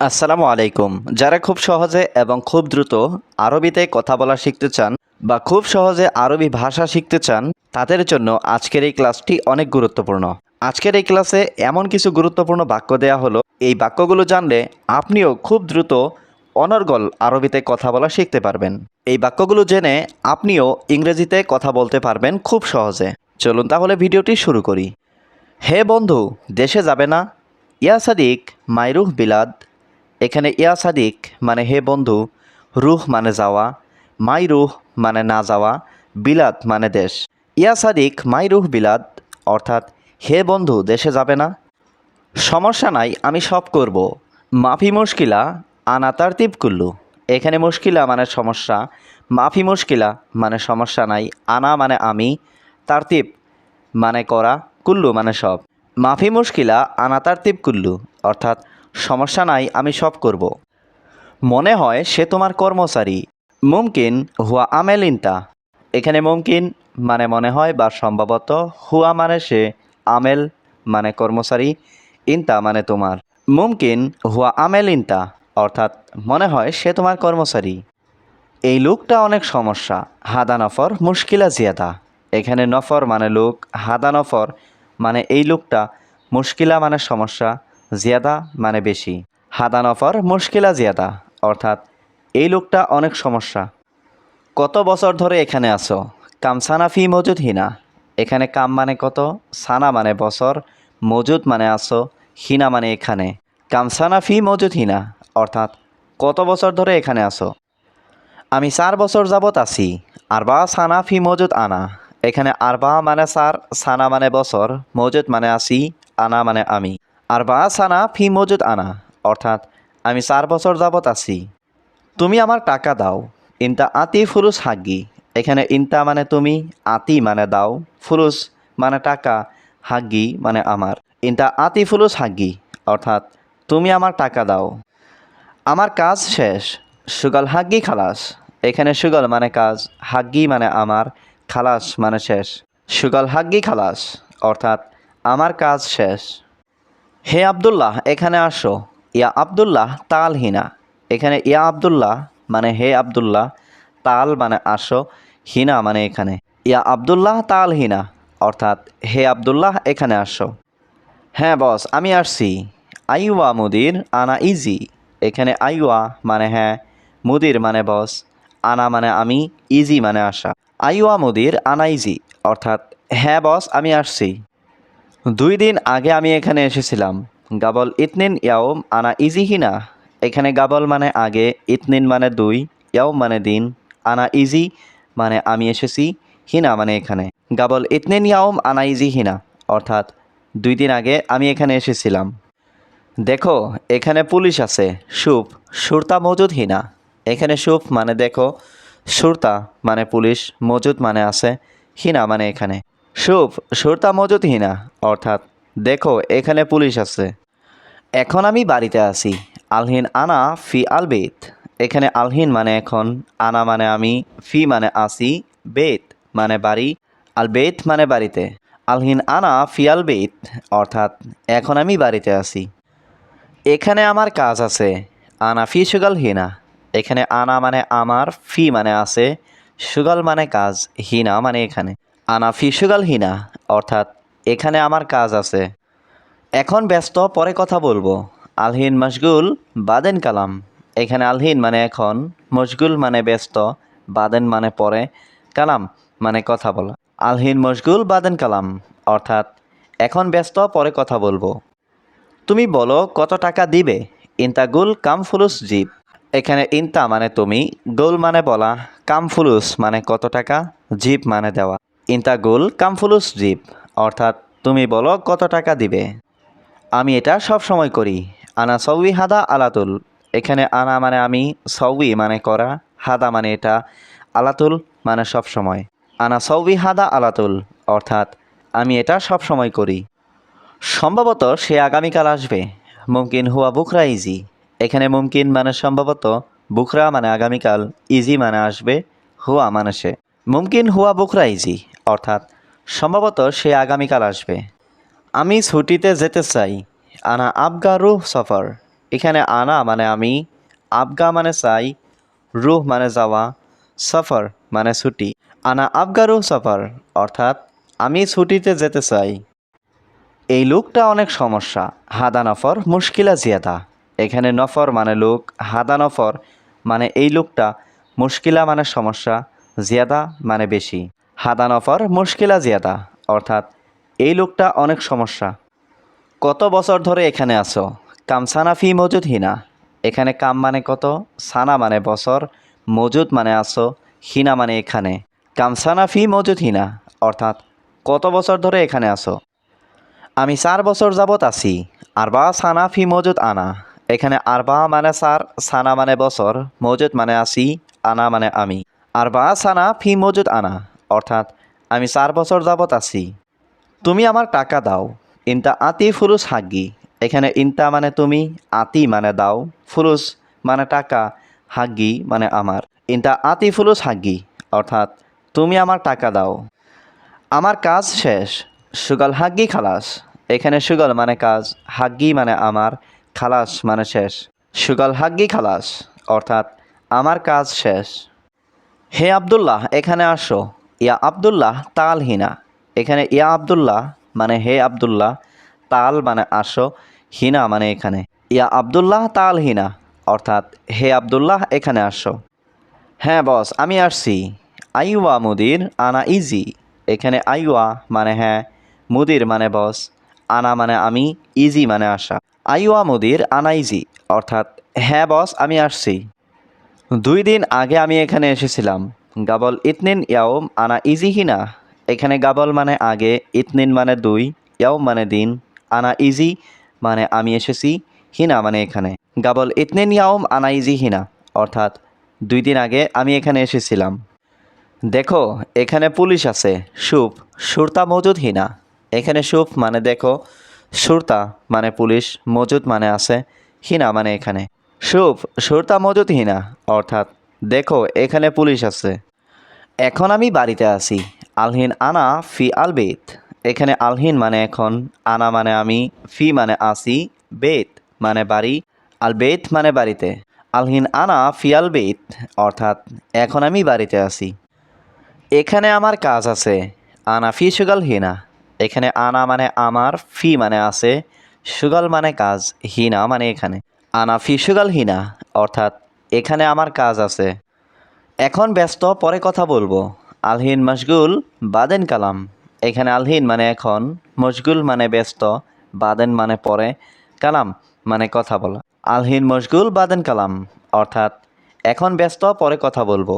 আসসালামু আলাইকুম। যারা খুব সহজে এবং খুব দ্রুত আরবিতে কথা বলা শিখতে চান বা খুব সহজে আরবি ভাষা শিখতে চান, তাদের জন্য আজকের এই ক্লাসটি অনেক গুরুত্বপূর্ণ। আজকের এই ক্লাসে এমন কিছু গুরুত্বপূর্ণ বাক্য দেয়া হলো। এই বাক্যগুলো জানলে আপনিও খুব দ্রুত অনর্গল আরবিতে কথা বলা শিখতে পারবেন। এই বাক্যগুলো জেনে আপনিও ইংরেজিতে কথা বলতে পারবেন খুব সহজে। চলুন তাহলে ভিডিওটি শুরু করি। হে বন্ধু, দেশে যাবে না? ইয়া সাদিক মাইরুহ বিলাদ। এখানে ইয়া সাদিক মানে হে বন্ধু, রুহ মানে যাওয়া, মাই রুহ মানে না যাওয়া বিলাদ মানে দেশ। ইয়া সাদিক, মাই রুহ বিলাদ অর্থাৎ হে বন্ধু, দেশে যাবে না। সমস্যা নাই, আমি সব করব। মাফি মুশকিলা, আনা তারতিব কুল্লু। এখানে মুশকিলা মানে সমস্যা, মাফি মুশকিলা মানে সমস্যা নাই, আনা মানে আমি তার তারতিব মানে করা, কুল্লু মানে সব। মাফি মুশকিলা, আনা তারতিব কুল্লু, অর্থাৎ সমস্যা নাই, আমি সব করব। মনে হয় সে তোমার কর্মচারী। মুমকিন হুয়া আমেল ইনতা এখানে মুমকিন মানে মনে হয় বা সম্ভবত হুয়া মানে সে, আমেল মানে কর্মচারী, ইনতা মানে তোমার। মুমকিন হুয়া আমেল ইনতা অর্থাৎ মনে হয় সে তোমার কর্মচারী। এই লোকটা অনেক সমস্যা, হাদা নফর মুশকিলা জিয়াদা। এখানে নফর মানে লোক, হাদা নফর মানে এই লোকটা, মুশকিলা মানে সমস্যা জিয়াদা মানে বেশি। হাদা নফর মুশকিলা জিয়াদা, অর্থাৎ এই লোকটা অনেক সমস্যা। কত বছর ধরে এখানে আছো? কামসানা ফি মজুদ হিনা। এখানে কাম মানে কত? সানা মানে বছর, মজুদ মানে আছো, হিনা মানে এখানে। কামসানা ফি মজুদ হিনা, অর্থাৎ কত বছর ধরে এখানে আছো? আমি চার বছর যাবত আছি, আরবা সানা ফি মজুদ আনা। এখানে আরবা মানে সার সানা মানে বছর, মজুদ মানে আছি, আনা মানে আমি। আরবা সানা ফি মজুদ আনা, অর্থাৎ আমি চার বছর যাবত আছি। তুমি আমার টাকা দাও, ইনতা আতি ফুরুস হাগি এখানে ইনতা মানে তুমি, আতি মানে দাও, ফুরুস মানে টাকা হাগি মানে আমার। ইনতা আতি ফুলুস হাগি অর্থাৎ তুমি আমার টাকা দাও। আমার কাজ শেষ, সুগল হাগ্গি খালাস, এখানে সুগল মানে কাজ, হাগ্গি মানে আমার, খালাস মানে শেষ। সুগল হাগ্গি খালাস, অর্থাৎ আমার কাজ শেষ। হে আবদুল্লাহ, এখানে আসো। ইয়া আবদুল্লাহ, তাল হিনা। এখানে ইয়া আবদুল্লাহ মানে হে আবদুল্লাহ, তাল মানে আসো, হিনা মানে এখানে। ইয়া আবদুল্লাহ, তাল হিনা, অর্থাৎ হে আবদুল্লাহ, এখানে আসো। হ্যাঁ বস, আমি আসছি। আইওয়া মুদির, আনা ইজি। এখানে আইওয়া মানে হ্যাঁ মুদির মানে বস, আনা মানে আমি, ইজি মানে আসা আইওয়া মুদির, আনা ইজি, অর্থাৎ হ্যাঁ বস, আমি আসছি। দুই দিন আগে আমি এখানে এসেছিলাম। গাবল ইতনিন ইয়াওম আনা ইজি হিনা। এখানে গাবল মানে আগে, ইতনিন মানে দুই, ইয়াওম মানে দিন, আনা ইজি মানে আমি এসেছি, হিনা মানে এখানে। গাবল ইতনিন ইয়াওম আনা ইজি হিনা, অর্থাৎ দুই দিন আগে আমি এখানে এসেছিলাম। দেখো, এখানে পুলিশ আছে, সুপ, সুরতা মজুদ হিনা। এখানে সুপ মানে দেখো, সুরতা মানে পুলিশ, মজুদ মানে আছে, হিনা মানে এখানে। সুপ সুরতা মজুদ হিনা অর্থাৎ দেখো এখানে পুলিশ আছে। এখন আমি বাড়িতে আছি, আলহিন আনা ফি আলবেত এখানে আলহিন মানে এখন, আনা মানে আমি, ফি মানে আসি, বেত মানে বাড়ি আলবেত মানে বাড়িতে। আলহিন আনা ফি আলবেত অর্থাৎ এখন আমি বাড়িতে আছি। এখানে আমার কাজ আছে, আনা ফি সুগাল হিনা। এখানে আনা মানে আমার, ফি মানে আছে, সুগাল মানে কাজ, হিনা মানে এখানে। আনা ফি সুগাল হিনা, অর্থাৎ এখানে আমার কাজ আছে। এখন ব্যস্ত, পরে কথা বলব। আলহিন মশগুল, বাদেন কালাম। এখানে আলহিন মানে এখন, মশগুল মানে ব্যস্ত, বাদেন মানে পরে, কালাম মানে কথা বলা। আলহিন মশগুল, বাদেন কালাম, অর্থাৎ এখন ব্যস্ত, পরে কথা বলব। তুমি বলো, কত টাকা দিবে? ইনতা গুল কাম ফুলুস জিপ এখানে ইনতা মানে তুমি, গোল মানে বলা, কাম ফুলুস মানে কত টাকা জিপ মানে দেওয়া। ইনতা গুল কাম ফুলুস জিপ অর্থাৎ তুমি বলো কত টাকা দিবে। আমি এটা সব সময় করি। আনা সৌই হাদা আলাতুল। এখানে আনা মানে আমি, সৌই মানে করা, হাদা মানে এটা, আলাতুল মানে সব সময়। আনা সৌই হাদা আলাতুল, অর্থাৎ আমি এটা সব সময় করি। সম্ভবত সে আগামীকাল আসবে। মুমকিন হুয়া বুকরা ইজি। এখানে মুমকিন মানে সম্ভবত বুকরা মানে আগামীকাল, ইজি মানে আসবে, হুয়া মানে সে। মুমকিন হুয়া বুকরা ইজি। অর্থাৎ সম্ভবত সে আগামীকাল আসবে। আমি ছুটিতে যেতে চাই। আনা আবগা রুহ সফর। এখানে আনা মানে আমি, আবগা মানে চাই, রুহ মানে যাওয়া, সফর মানে ছুটি। আনা আবগা রুহ সফর, অর্থাৎ আমি ছুটিতে যেতে চাই। এই লোকটা অনেক সমস্যা। হাদা নফর মুশকিলা জিয়াদা। এখানে নফর মানে লোক, হাদা নফর মানে এই লোকটা মুশকিলা মানে সমস্যা, জিয়াদা মানে বেশি। হাদা নফর মুশকিলা জিয়াদা, অর্থাৎ এই লোকটা অনেক সমস্যা। কত বছর ধরে এখানে আছো? কামসানা ফি মজুদ হিনা। এখানে কাম মানে কত? সানা মানে বছর, মজুদ মানে আছো, হিনা মানে এখানে। কামসানা ফি মজুদ হিনা, অর্থাৎ কত বছর ধরে এখানে আছো? আমি চার বছর যাবত আছি আরবা সানা ফি মজুদ আনা। এখানে আরবা মানে সার সানা মানে বছর, মজুদ মানে আছি, আনা মানে আমি। আরবা সানা ফি মজুদ আনা। অর্থাৎ, আমি চার বছর যাবত আছি। তুমি আমার টাকা দাও। ইনটা আতি ফুরুস হাগি এখানে ইনটা মানে তুমি, আতি মানে দাও। ফুরুস মানে টাকা হাগি মানে আমার। ইনটা আতি ফুলুস হাগি অর্থাৎ, তুমি আমার টাকা দাও। আমার কাজ শেষ। সুগল হাগ্গি খালাস। এখানে সুগল মানে কাজ, হাগ্গি মানে আমার। খালাস মানে শেষ। সুগল হাগ্গি খালাস, অর্থাৎ, আমার কাজ শেষ। হে আবদুল্লাহ, এখানে আসো। ইয়া আবদুল্লাহ তাল হিনা। এখানে ইয়া আবদুল্লাহ মানে হে আবদুল্লাহ, তাল মানে আসো, হিনা মানে এখানে। ইয়া আবদুল্লাহ তাল হিনা, অর্থাৎ হে আবদুল্লাহ এখানে আসো। হ্যাঁ বস, আমি আসছি। আইওয়া মুদির, আনা ইজি। এখানে আইওয়া মানে হ্যাঁ মুদির মানে বস, আনা মানে আমি, ইজি মানে আসা। আইওয়া মুদির, আনা ইজি, অর্থাৎ হ্যাঁ বস, আমি আসছি। দুই দিন আগে আমি এখানে এসেছিলাম। গাবল ইতনিন ইয়াওম আনা ইজি হিনা। এখানে গাবল মানে আগে, ইতনিন মানে দুই ইয়াওম মানে দিন, আনা ইজি মানে আমি এসেছি, হিনা মানে এখানে। গাবল ইতনিন ইয়াওম আনা ইজি হিনা, অর্থাৎ দুই দিন আগে আমি এখানে এসেছিলাম। দেখো, এখানে পুলিশ আছে, সুপ, সুরতা মজুদ হিনা। এখানে সুপ মানে দেখো, সুরতা মানে পুলিশ, মজুদ মানে আছে, হিনা মানে এখানে। সুপ, সুরতা মজুদ হিনা, অর্থাৎ দেখো, এখানে পুলিশ আছে। এখন আমি বাড়িতে আছি। আলহিন আনা ফি আল বেত। এখানে আলহিন মানে এখন, আনা মানে আমি, ফি মানে আসি, বেত মানে বাড়ি, আল বেত মানে বাড়িতে। আলহিন আনা ফি আল বেত, অর্থাৎ এখন আমি বাড়িতে আছি। এখানে আমার কাজ আছে, আনা ফি সুগাল হিনা। এখানে আনা মানে আমার, ফি মানে আছে, সুগাল মানে কাজ, হিনা মানে এখানে। আনা ফি সুগাল হিনা, অর্থাৎ এখানে আমার কাজ আছে। এখন ব্যস্ত, পরে কথা বলব। আলহিন মশগুল, বাদেন কালাম। এখানে আলহিন মানে এখন, মশগুল মানে ব্যস্ত, বাদেন মানে পরে, কালাম মানে কথা বলা। আলহিন মশগুল, বাদেন কালাম, অর্থাৎ এখন ব্যস্ত, পরে কথা বলব।